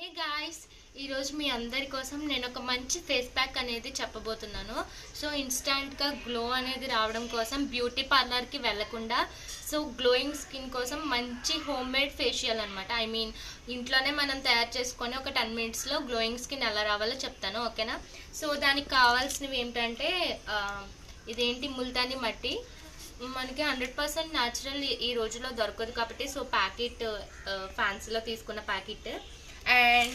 Hey guys ఈరోజు మీ అందరి కోసం నేను ఒక మంచి ఫేస్ ప్యాక్ అనేది చెప్పబోతున్నాను. సో ఇన్స్టాంట్గా గ్లో అనేది రావడం కోసం బ్యూటీ పార్లర్కి వెళ్ళకుండా సో గ్లోయింగ్ స్కిన్ కోసం మంచి హోమ్ మేడ్ ఫేషియల్ అనమాట ఐ మీన్ ఇంట్లోనే మనం తయారు చేసుకొని ఒక టెన్ మినిట్స్లో గ్లోయింగ్ స్కిన్ ఎలా రావాలో చెప్తాను ఓకేనా? సో దానికి కావాల్సినవి ఏంటంటే ఇదేంటి ముల్తాని మట్టి? మనకి హండ్రెడ్ పర్సెంట్ న్యాచురల్ ఈ రోజులో దొరకదు కాబట్టి సో ప్యాకెట్ ఫ్యాన్సీలో తీసుకున్న ప్యాకెట్ అండ్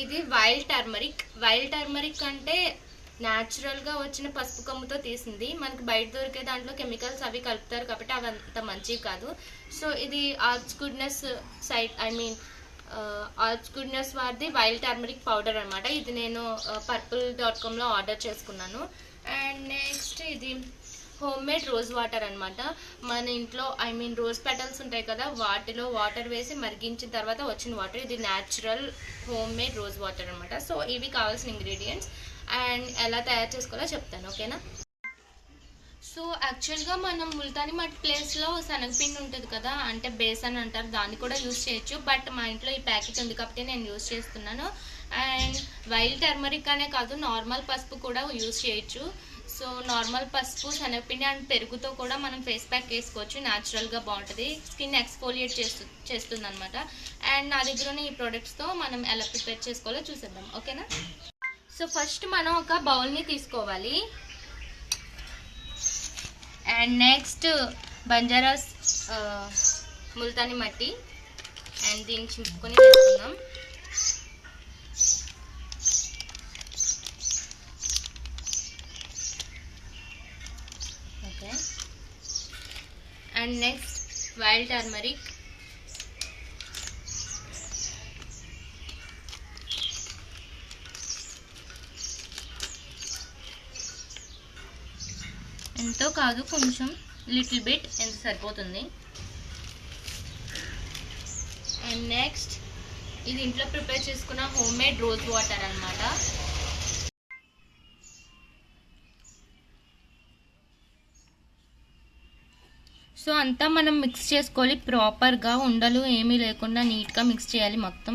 ఇది వైల్డ్ టర్మరిక్. వైల్డ్ టర్మరిక్ అంటే న్యాచురల్గా వచ్చిన పసుపు కొమ్ముతో తీసింది. మనకి బయట దొరికే దాంట్లో కెమికల్స్ అవి కలుపుతారు కాబట్టి అవి అంత మంచివి కాదు. సో ఇది arts goodness site I mean arts goodness వారిది వైల్డ్ టర్మరిక్ పౌడర్ అనమాట ఇది నేను పర్పుల్ డాట్ కామ్లో ఆర్డర్ చేసుకున్నాను. అండ్ నెక్స్ట్ ఇది హోమ్ మేడ్ రోజ్ వాటర్ అనమాట మన ఇంట్లో ఐ మీన్ రోజ్ పెటల్స్ ఉంటాయి కదా వాటిలో వాటర్ వేసి మరిగించిన తర్వాత వచ్చిన వాటర్. ఇది natural home made rose water అనమాట సో ఇవి కావాల్సిన ఇంగ్రీడియంట్స్. అండ్ ఎలా తయారు చేసుకోవాలో చెప్తాను ఓకేనా? సో యాక్చువల్గా మనం ముల్తాని మట్ ప్లేస్లో శనగపిండి ఉంటుంది కదా అంటే బేసన్ అంటారు దాన్ని కూడా యూస్ చేయొచ్చు. బట్ మా ఇంట్లో ఈ ప్యాకెట్ ఉంది కాబట్టి నేను యూస్ చేస్తున్నాను. అండ్ వైల్డ్ టర్మరిక్ అనే కాదు నార్మల్ పసుపు కూడా యూస్ చేయొచ్చు. సో నార్మల్ పసుపు శనగపిండి అండ్ పెరుగుతో కూడా మనం ఫేస్ ప్యాక్ వేసుకోవచ్చు న్యాచురల్గా బాగుంటుంది. స్కిన్ ఎక్స్ఫోలియేట్ చేస్తు చేస్తుంది అనమాట అండ్ నా దగ్గర ఉన్న ఈ ప్రోడక్ట్స్తో మనం ఎలా ప్రిపేర్ చేసుకోవాలో చూసేద్దాం. ఓకేనా సో ఫస్ట్ మనం ఒక బౌల్ని తీసుకోవాలి. అండ్ నెక్స్ట్ బంజారాస్ ముల్తాని మట్టి. అండ్ దీన్ని చింపుకొని వేసుకుందాం. Okay. And next wild turmeric. ఎంతో కాదు కొంచెం లిటిల్ బిట్ ఎంత సరిపోతుంది? అండ్ నెక్స్ట్ ఇది ఇంట్లో ప్రిపేర్ చేసుకున్న హోమ్ మేడ్ రోజ్ వాటర్ అనమాట సో అంతా మనం మిక్స్ చేసుకోవాలి. ప్రాపర్గా ఉండలు ఏమీ లేకుండా నీట్గా మిక్స్ చేయాలి మొత్తం.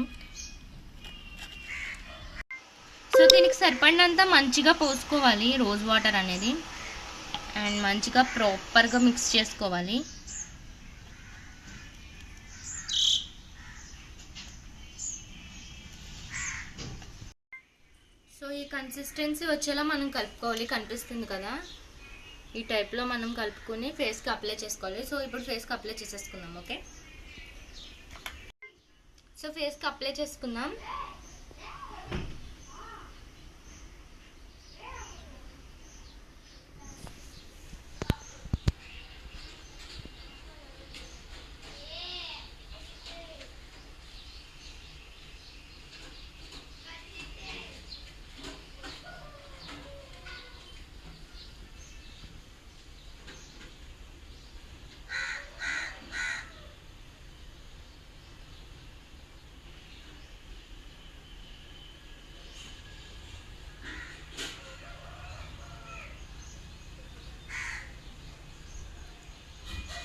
సో దీనికి సరిపడినంత మంచిగా పోసుకోవాలి రోజ్ వాటర్ అనేది. అండ్ మంచిగా ప్రాపర్గా మిక్స్ చేసుకోవాలి. సో ఈ కన్సిస్టెన్సీ వచ్చేలా మనం కలుపుకోవాలి. కనిపిస్తుంది కదా? ఈ టైప్లో మనం కలుపుకొని ఫేస్కి అప్లై చేసుకోవాలి. సో ఇప్పుడు ఫేస్కి అప్లై చేసేసుకుందాం ఓకే సో ఫేస్కి అప్లై చేసుకుందాం.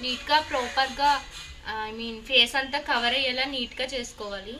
నీట్గా ప్రాపర్గా ఐ మీన్ ఫేస్ అంతా కవర్ అయ్యేలా నీట్గా చేసుకోవాలి.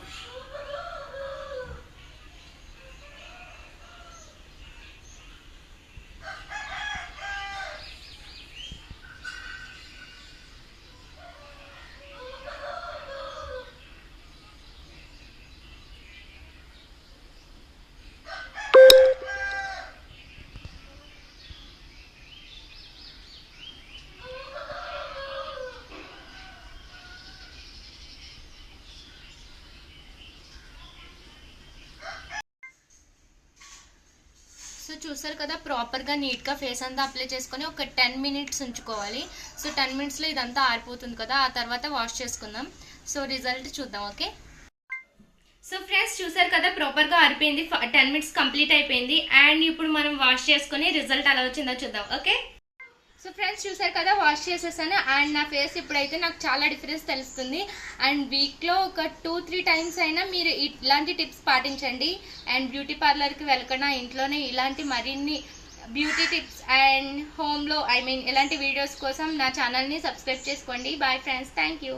సో చూసారు కదా ప్రాపర్గా నీట్గా ఫేస్ అంతా అప్లై చేసుకొని ఒక టెన్ మినిట్స్ ఉంచుకోవాలి. సో టెన్ మినిట్స్లో ఇదంతా ఆరిపోతుంది కదా ఆ తర్వాత వాష్ చేసుకుందాం. సో రిజల్ట్ చూద్దాం ఓకే సో ఫ్రెండ్స్ చూసారు కదా ప్రాపర్గా ఆరిపోయింది. టెన్ మినిట్స్ కంప్లీట్ అయిపోయింది. అండ్ ఇప్పుడు మనం వాష్ చేసుకొని రిజల్ట్ ఎలా వచ్చిందో చూద్దాం ఓకే సో ఫ్రెండ్స్ చూసారు కదా వాష్ చేసేసాను. అండ్ నా ఫేస్ ఇప్పుడైతే నాకు చాలా డిఫరెన్స్ తెలుస్తుంది. అండ్ వీక్లో ఒక టూ త్రీ టైమ్స్ అయినా మీరు ఇలాంటి టిప్స్ పాటించండి. అండ్ బ్యూటీ పార్లర్కి వెళ్ళకుండా ఇంట్లోనే ఇలాంటి మరిన్ని బ్యూటీ టిప్స్ అండ్ హోమ్లో ఐ మీన్ ఇలాంటి వీడియోస్ కోసం నా ఛానల్ని సబ్స్క్రైబ్ చేసుకోండి. Bye friends thank you